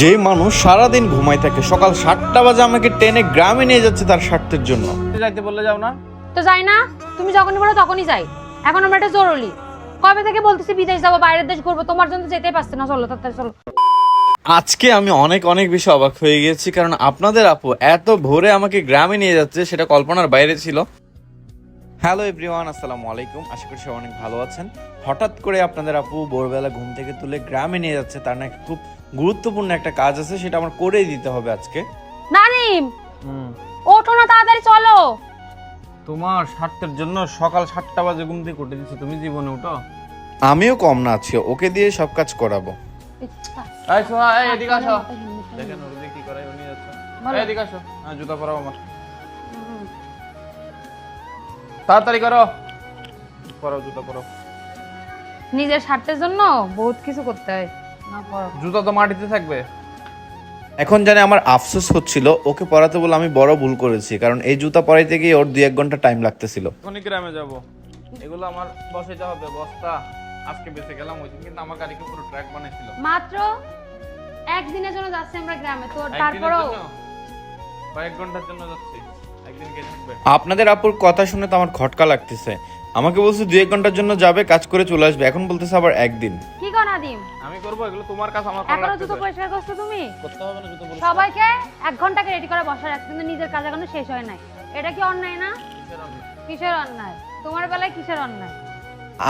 যে মানুষ সারাদিন ঘুমাই থাকে সকাল সাতটা বাজে আমাকে টেনে গ্রামে নিয়ে যাচ্ছে তার স্বার্থের জন্য। যাইতে বললে যাও না? তো যাই না তুমি যখনই বলো তখনই যাই। এখন আমরা এটা জরুরি। কবে থেকে বলতেছি বিদেশ যাব বাইরের দেশ ঘুরবো তোমার জন্য তো যেতেই পারছি না। চলো তাড়াতাড়ি চলো। আজকে আমি অনেক অনেক বেশি অবাক হয়ে গেছি কারণ আপনাদের আপু এত ভোরে আমাকে গ্রামে নিয়ে যাচ্ছে সেটা কল্পনার বাইরে ছিল। হ্যালো এভরিওয়ান আসসালামু আলাইকুম। আশা করি সবাই অনেক ভালো আছেন। হঠাৎ করে আপনাদের আপু ভোরবেলা ঘুম থেকে তুলে গ্রামে নিয়ে যাচ্ছে তার নাকি খুব গুরুত্বপূর্ণ একটা কাজ আছে সেটা আমার করেই দিতে হবে আজকে। নানিম ওঠো না তাড়াতাড়ি চলো। তোমার স্বার্থের জন্য সকাল সাতটা বাজে ঘুম থেকে উঠে দিচ্ছি তুমি জীবনে উঠো। আমিও কম না আছি ওকে দিয়ে সব কাজ করাবো। এই সোহা এই এদিকে আসো। দেখেন ওর কি উনি যাচ্ছে। এদিকে আসো। হ্যাঁ জুতা পরাও আমার। তাড়াতাড়ি করো। পরাও জুতো পরাও নিজের স্বার্থের জন্য বহুত কিছু করতে হয়। না করো জুতা তো মাটিতে থাকবে। এখন জানে আমার আফসোস হচ্ছিল ওকে পড়াতে বলে আমি বড় ভুল করেছি কারণ এই জুতা পরাইতে গিয়ে ওর দুই এক ঘণ্টা টাইম লাগতেছিল। এখনই গ্রামে যাব। এগুলো আমার বসাইতে হবে বস্তা। আজকে বেঁচে গেলাম ওই দিন কিন্তু আমার গাড়িকে পুরো ট্র্যাক বানাইছিল? মাত্র একদিনের জন্য যাচ্ছি আমরা গ্রামে তো তারপরেও? কয়েক ঘণ্টার জন্য যাচ্ছি। আপনাদের আপুর কথা শুনে তো আমার খটকা লাগতেছে। আমাকে বলছে দুই এক ঘণ্টার জন্য যাবে কাজ করে চলে আসবে। এখন বলতেছে আবার একদিন। কি কর নাদিম? আমি করব এগুলো তোমার কাছে আমার করা এখনও জুতো পরিষ্কার করছ তুমি? করতে হবে না জুতো পরিষ্কার? সবাইকে এক ঘন্টাকে রেডি করে বসা রাখছে কিন্তু নিজের কাজ এখনও শেষ হয় নাই। এটা কি অন্যায় না? কিসের অন্যায়? তোমার বেলায় কিসের অন্যায়?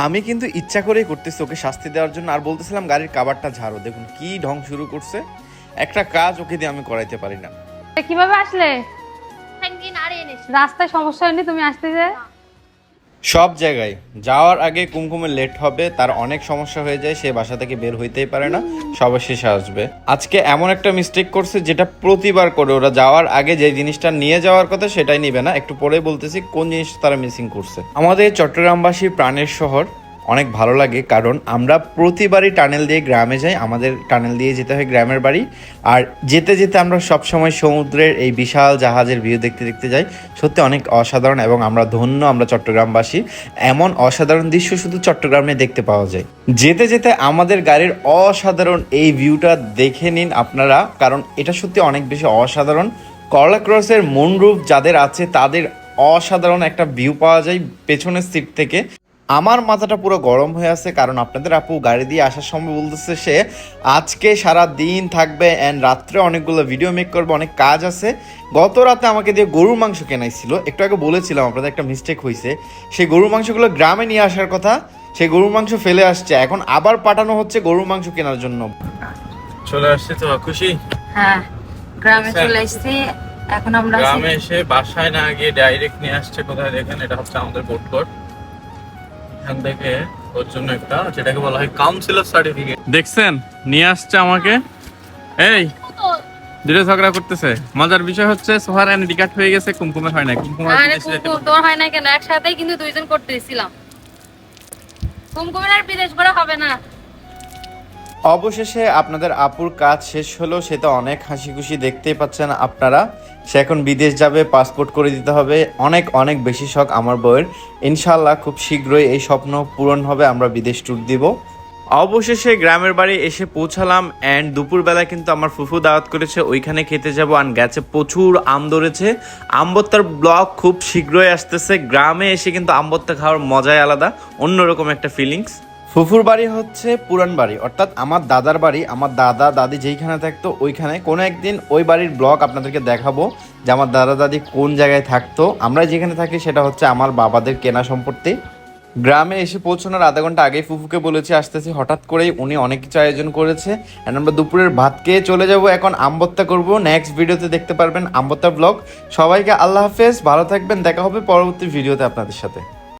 আমি কিন্তু ইচ্ছা করেই করতেছি ওকে শাস্তি দেওয়ার জন্য। আর বলতেছিলাম গাড়ির কাবারটা ঝাড়ো। দেখুন কি ঢং শুরু করছে। একটা কাজ ওকে দিয়ে আমি করাইতে পারি না। কীভাবে আসলে? রাস্তায় সমস্যা হয়নি তুমি আসতে যে? সব জায়গায়। যাওয়ার আগে কুমকুমে লেট হবে তার অনেক সমস্যা হয়ে যায় সে বাসা থেকে বের হইতেই পারে না সবার শেষে আসবে। আজকে এমন একটা মিস্টেক করছে যেটা প্রতিবার করে। ওরা যাওয়ার আগে যে জিনিসটা নিয়ে যাওয়ার কথা সেটাই নিবে না। একটু পরে বলতেছি কোন জিনিসটা তারা মিসিং করছে। আমাদের চট্টগ্রামবাসী প্রাণের শহর অনেক ভালো লাগে, কারণ আমরা প্রতিবারই টানেল দিয়ে গ্রামে যাই, আমাদের টানেল দিয়ে যেতে হয় গ্রামের বাড়ি। আর যেতে যেতে আমরা সবসময় সমুদ্রের এই বিশাল জাহাজের ভিউ দেখতে দেখতে যাই। সত্যি অনেক অসাধারণ এবং আমরা ধন্য আমরা চট্টগ্রামবাসী। এমন অসাধারণ দৃশ্য শুধু চট্টগ্রামে দেখতে পাওয়া যায়। যেতে যেতে আমাদের গাড়ির অসাধারণ এই ভিউটা দেখে নিন আপনারা, কারণ এটা সত্যি অনেক বেশি অসাধারণ। করলা ক্রসের মনরূপ যাদের আছে, তাদের অসাধারণ একটা ভিউ পাওয়া যায় পেছনের সিট থেকে। আমার মাথাটা পুরো গরম হয়ে আছে কারণ আপনাদের আপু গাড়ি দিয়ে আসার সময় বলতেছে সে আজকে সারা দিন থাকবে অ্যান্ড রাত্রে অনেকগুলো ভিডিও মেক করবে অনেক কাজ আছে। গত রাতে আমাকে দিয়ে গরুর মাংস কেনাইছিল। একটু আগে বলেছিলাম আপনাদের একটা মিস্টেক হয়েছে সেই গরুর মাংসগুলো গ্রামে নিয়ে আসার কথা সেই গরুর মাংস ফেলে আসছে। এখন আবার পাঠানো হচ্ছে গরুর মাংস কেনার জন্য। চলে আসছে তো খুশি? হ্যাঁ গ্রামে আচ্ছা। চলে আসছি। এখন আমরা গ্রামে এসে বাসায় না গিয়ে ডাইরেক্ট নিয়ে আসছে কোথায় দেখেন? এটা হচ্ছে আমাদের বোট কোর্ট এখান থেকে ওর জন্য একটা যেটাকে বলা হয় কাউন্সিলর সার্টিফিকেট দেখছেন? নিয়ে আসছে আমাকে। এই দুটো ঝগড়া করতেছে। মজার বিষয় হচ্ছে সোহার এনে ডিকাট হয়ে গেছে কুমকুমের হয় না কুমকুমার আরে কুমকুম তোর হয় না কেন? একসাথেই কিন্তু দুইজন করতে দিছিলাম কুমকুমের আর বিদেশ করা হবে না। অবশেষে আপনাদের আপুর কাজ শেষ হলো সেটা অনেক হাসি খুশি দেখতেই পাচ্ছেন আপনারা। সে এখন বিদেশ যাবে, পাসপোর্ট করে দিতে হবে। অনেক অনেক বেশি শখ আমার বউয়ের। ইনশাল্লাহ খুব শীঘ্রই এই স্বপ্ন পূরণ হবে, আমরা বিদেশ ট্যুর দিব। অবশেষে গ্রামের বাড়ি এসে পৌঁছালাম অ্যান্ড দুপুরবেলা কিন্তু আমার ফুফু দাওয়াত করেছে, ওইখানে খেতে যাব আর গেছে, প্রচুর আম ধরেছে। আম্বত্তার ব্লগ খুব শীঘ্রই আসতেছে, গ্রামে এসে কিন্তু আম্বত্তা খাওয়ার মজাই আলাদা, অন্যরকম একটা ফিলিংস ফুফুর বাড়ি হচ্ছে পুরান বাড়ি, অর্থাৎ আমার দাদার বাড়ি, আমার দাদা, দাদি যেইখানে থাকতো ওইখানে। কোনো একদিন ওই বাড়ির ব্লগ আপনাদেরকে দেখাবো যে আমার দাদা, দাদি কোন জায়গায় থাকতো। আমরা যেখানে থাকি সেটা হচ্ছে আমার বাবাদের কেনা সম্পত্তি। গ্রামে এসে পৌঁছানোর আধা ঘণ্টা আগেই ফুফুকে বলেছি, আসতেছি। হঠাৎ করেই উনি অনেক কিছু আয়োজন করেছে। And আমরা দুপুরের ভাত খেয়ে চলে যাব এখন আম্বত্তা করব। নেক্সট ভিডিওতে দেখতে পারবেন আম্বত্তা ব্লগ সবাইকে আল্লাহ হাফেজ, ভালো থাকবেন। দেখা হবে পরবর্তী ভিডিওতে আপনাদের সাথে।